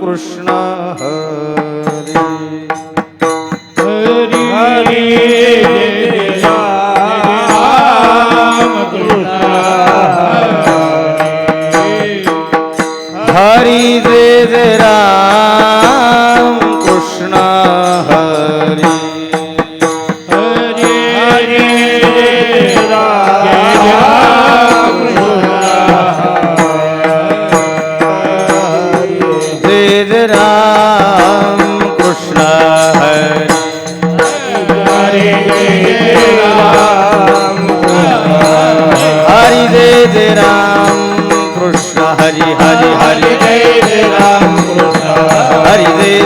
Krishna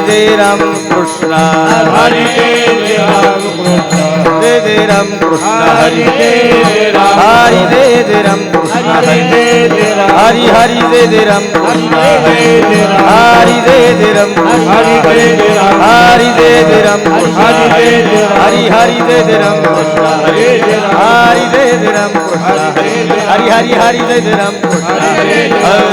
Jai Ram Krishna Hari Jai Ram Krishna Jai Jai Ram Krishna Hari Jai Ram Hari Jai Ram Krishna Hari Hari Jai Jai Ram Krishna Hari Jai Jai Ram Krishna Hari Jai Jai Ram Krishna Hari Hari Jai Jai Ram Krishna Hari Jai Jai Ram Krishna Hari Hari Hari Jai Jai Ram Krishna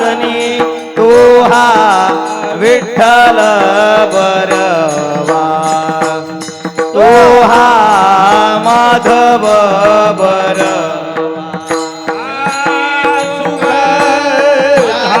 साधनी तो हा विठ्ठल बरवा तो हा माधव बरवा I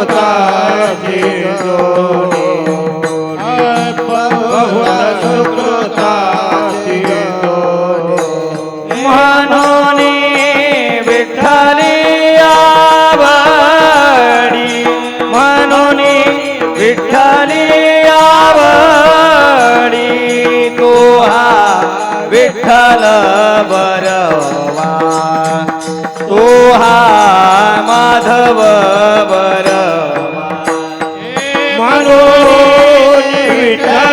Vitthal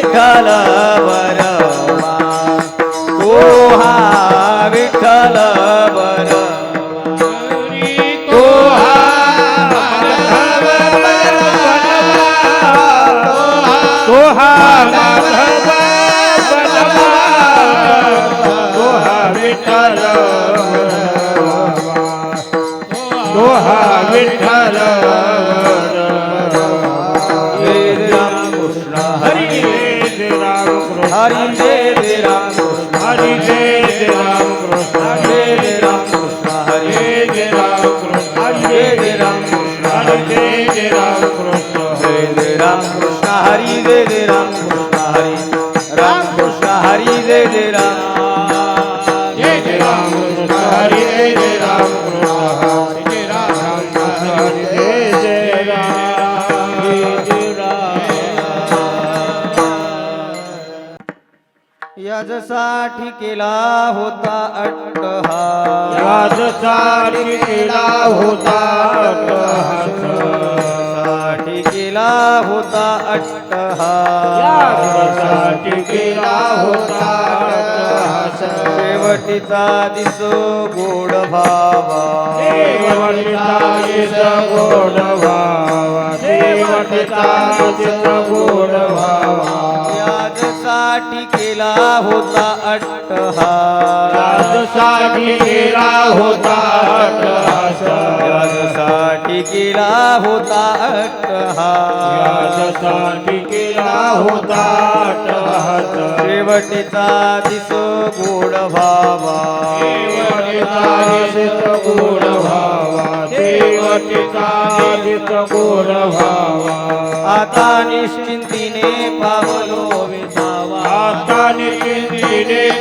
Vitthal बरवा तो हा विठ्ठल याजसाठी केला होता अट्टहास. याजसाठी केला होता. साठी केला होता अट्टहास. याजसाठी केला होता. शेवटीचा दिसो गोड भावा. शेवटचा गोड व्हावा शेवटचा चित गोड व्हावा याजसाठी केला होता अट्टहास. राजसाठी केला होता अट्टहास. याजसाठी केला होता अट्टहास. राजसाठी केला होता अट्टहास. शेवटीचा दिसो गोड भावा. गोड शेवटीचा दिस गोड व्हावा आता निश्चिंतीने पावलो.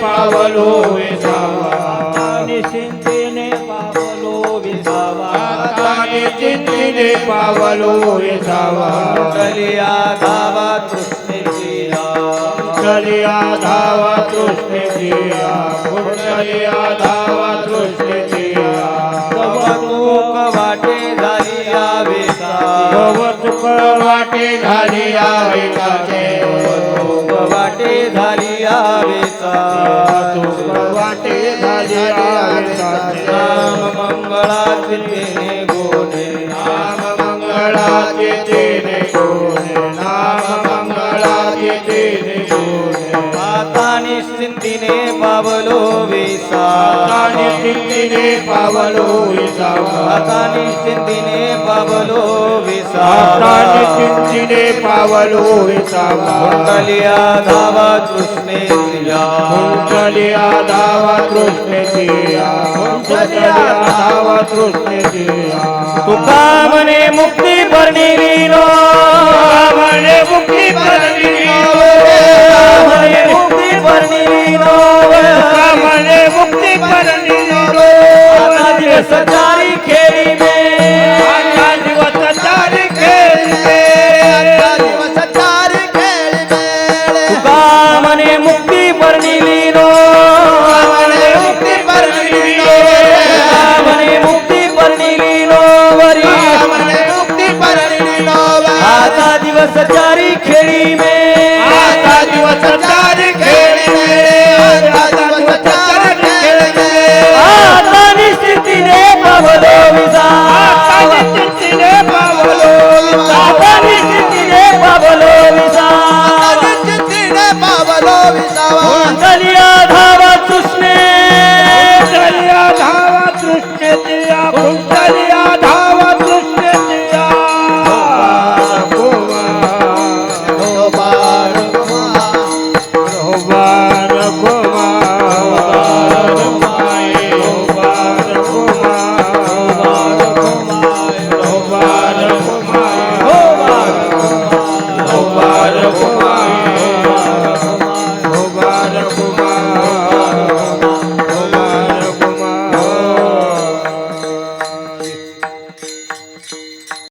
पावलो वेसावा. निश्चिंतीने पावलो विसावा. निश्चिंतीने पावलो वेसावा. कलिया धावा धावा वाटे झाली वाटे झाली आवेकाचे वाटे झाली आवेकाचे निश्चिंतीने पावलो विसा. आता निश्चिंतीने पावलो विसावा आता निश्चिंतीने पावलो विसा. आता निश्चिंतीने पावलो विसावा कुंडलिया धावा तृष्णेचिया कुंडलिया धावा तृष्णेचिया कुंडलिया धावा तृष्णेचिया तुका म्हणे मुक्ती परणिली नो म्हणे मुक्ती परमिली म्हणे आता दिवस चारी खेळी में